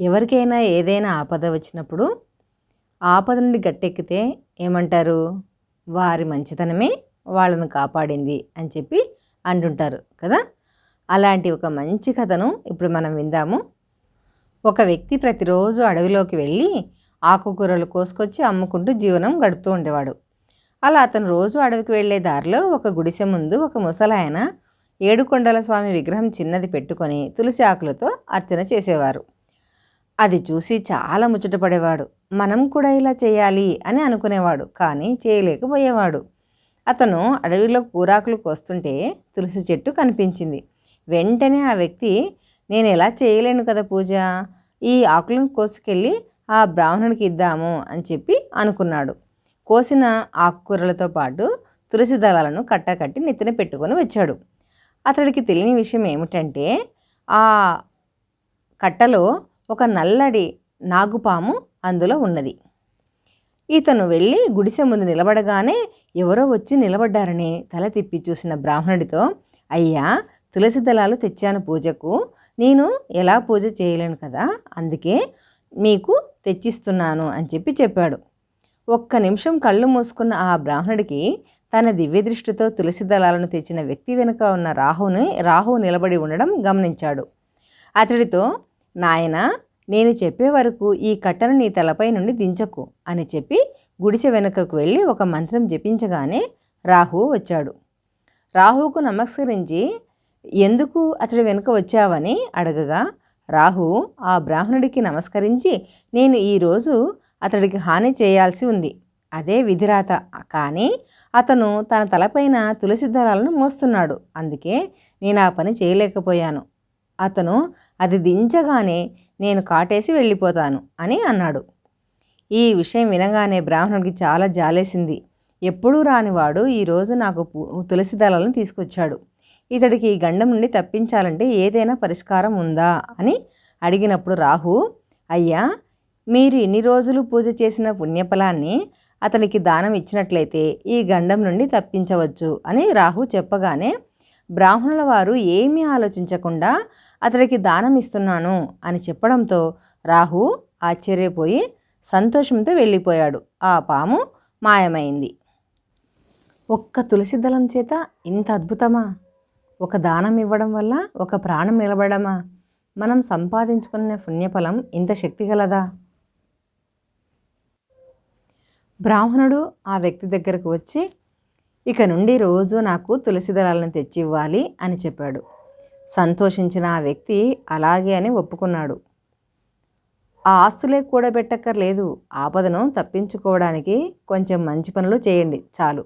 ఎవరికైనా ఏదైనా ఆపద వచ్చినప్పుడు ఆపద నుండి గట్టెక్కితే ఏమంటారు? వారి మంచితనమే వాళ్ళను కాపాడింది అని చెప్పి అంటుంటారు కదా? అలాంటి ఒక మంచి కథను ఇప్పుడు మనం విందాము. ఒక వ్యక్తి ప్రతిరోజు అడవిలోకి వెళ్ళి ఆకుకూరలు కోసుకొచ్చి అమ్ముకుంటూ జీవనం గడుపుతూ ఉండేవాడు. అలా అతను రోజు అడవికి వెళ్ళే దారిలో ఒక గుడిసె ముందు ఒక ముసలాయన ఏడుకొండల స్వామి విగ్రహం చిన్నది పెట్టుకొని తులసి ఆకులతో అర్చన చేసేవారు. అది చూసి చాలా ముచ్చటపడేవాడు మనం కూడా ఇలా చేయాలి అని అనుకునేవాడు కానీ చేయలేకపోయేవాడు. అతను అడవిలో కూరాకులు కోస్తుంటే తులసి చెట్టు కనిపించింది. వెంటనే ఆ వ్యక్తి నేను ఎలా చేయలేను కదా పూజ ఈ ఆకులను కోసుకెళ్ళి ఆ బ్రాహ్మణుడికి ఇద్దాము అని చెప్పి అనుకున్నాడు. కోసిన ఆకుకూరలతో పాటు తులసి దళాలను కట్టకట్టి నెత్తిన పెట్టుకొని వచ్చాడు. అతడికి తెలియని విషయం ఏమిటంటే ఆ కట్టలో ఒక నల్లడి నాగుపాము అందులో ఉన్నది. ఇతను వెళ్ళి గుడిసె ముందు నిలబడగానే ఎవరో వచ్చి నిలబడ్డారని తల తిప్పి చూసిన బ్రాహ్మణుడితో అయ్యా తులసి దళాలు తెచ్చాను పూజకు. నేను ఎలా పూజ చేయలేను కదా అందుకే మీకు తెచ్చిస్తున్నాను అని చెప్పి చెప్పాడు. ఒక్క నిమిషం కళ్ళు మూసుకున్న ఆ బ్రాహ్మణుడికి తన దివ్య దృష్టితో తులసి దళాలను తెచ్చిన వ్యక్తి వెనుక ఉన్న రాహుని రాహు నిలబడి ఉండడం గమనించాడు. అతడితో నాయన నేను చెప్పే వరకు ఈ కట్టను నీ తలపై నుండి దించకు అని చెప్పి గుడిసె వెనుకకు వెళ్ళి ఒక మంత్రం జపించగానే రాహు వచ్చాడు. రాహువుకు నమస్కరించి ఎందుకు అతడి వెనుక వచ్చావని అడగగా రాహు ఆ బ్రాహ్మణుడికి నమస్కరించి నేను ఈరోజు అతడికి హాని చేయాల్సి ఉంది. అదే విధిరాత. కానీ అతను తన తలపైన తులసి దళాలను మోస్తున్నాడు. అందుకే నేను ఆ పని చేయలేకపోయాను. అతను అది దించగానే నేను కాటేసి వెళ్ళిపోతాను అని అన్నాడు. ఈ విషయం వినగానే బ్రాహ్మణుడికి చాలా జాలేసింది. ఎప్పుడూ రానివాడు ఈరోజు నాకు తులసి దళాలను తీసుకొచ్చాడు. ఇతడికి ఈ గండం నుండి తప్పించాలంటే ఏదైనా పరిష్కారం ఉందా? అని అడిగినప్పుడు రాహు అయ్యా మీరు ఇన్ని రోజులు పూజ చేసిన పుణ్యఫలాన్ని అతనికి దానం ఇచ్చినట్లయితే ఈ గండం నుండి తప్పించవచ్చు అని రాహు చెప్పగానే బ్రాహ్మణుల వారు ఏమీ ఆలోచించకుండా అతడికి దానం ఇస్తున్నాను అని చెప్పడంతో రాహు ఆశ్చర్యపోయి సంతోషంతో వెళ్ళిపోయాడు. ఆ పాము మాయమైంది. ఒక్క తులసి దళం చేత ఇంత అద్భుతమా? ఒక దానం ఇవ్వడం వల్ల ఒక ప్రాణం నిలబడమా? మనం సంపాదించుకునే పుణ్యఫలం ఇంత శక్తిగలదా? బ్రాహ్మణుడు ఆ వ్యక్తి దగ్గరకు వచ్చి ఇక నుండి రోజు నాకు తులసి దళాలను తెచ్చి ఇవ్వాలి అని చెప్పాడు. సంతోషించిన ఆ వ్యక్తి అలాగే అని ఒప్పుకున్నాడు. ఆ ఆస్తులే కూడబెట్టక్కర్లేదు. ఆపదను తప్పించుకోవడానికి కొంచెం మంచి పనులు చేయండి చాలు.